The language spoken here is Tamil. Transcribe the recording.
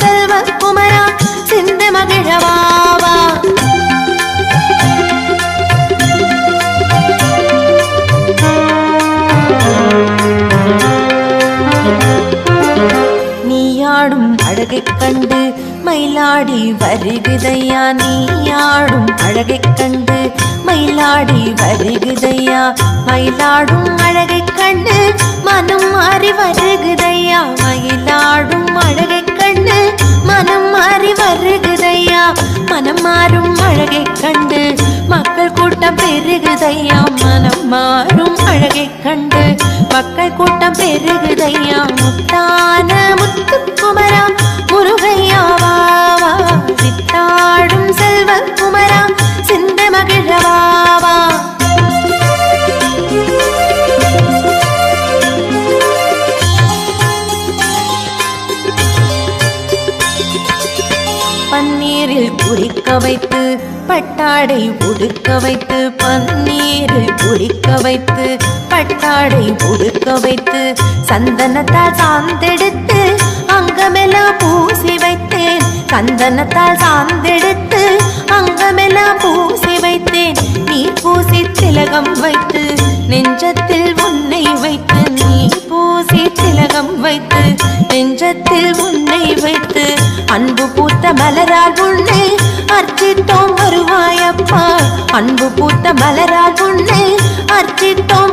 செல்வ குமரா சிந்த மகிழவாவா நீயாடும் அழகை கண்டு மயிலாடி வருகுதையா நீயாடும் அழகை கண்டு மயிலாடி வருகுதையா மயிலாடும் அழகை கண்டு மனம் மாறி வருகுதை மனம் மாறும் அழகை கண்டு. மக்கள் கூட்டம் பெருகுதையா மனம் மாறும் அழகை கண்டு. மக்கள் கூட்டம் பெருகுதையா முத்தான முத்துக்குமரா முருகையாவா சித்தாடும் செல்வ குமரா சிந்த மகிழவா? பன்னீரில் குடிக்க வைத்து பட்டாடை உடுக்க வைத்து பன்னீரில் குடிக்க வைத்து பட்டாடை உடுக்க வைத்து சந்தனத்தால் சாந்தெடுத்து அங்கமெல்லாம் பூசி வைத்தேன். சந்தனத்தால் சாந்தெடுத்து அங்கமெல்லாம் பூசி வைத்தேன். நீ பூசி திலகம் வைத்து நெஞ்சத்தில் உன்னை வைத்து நீ பூசி திலகம் வைத்து நெஞ்சத்தில் உன்னை வைத்து அன்பு பூத்த மலரால் உன்னை அர்ச்சித்தோம். வருவாயப்பா அன்பு பூத்த மலரால் உன்னை அர்ச்சித்தோம்.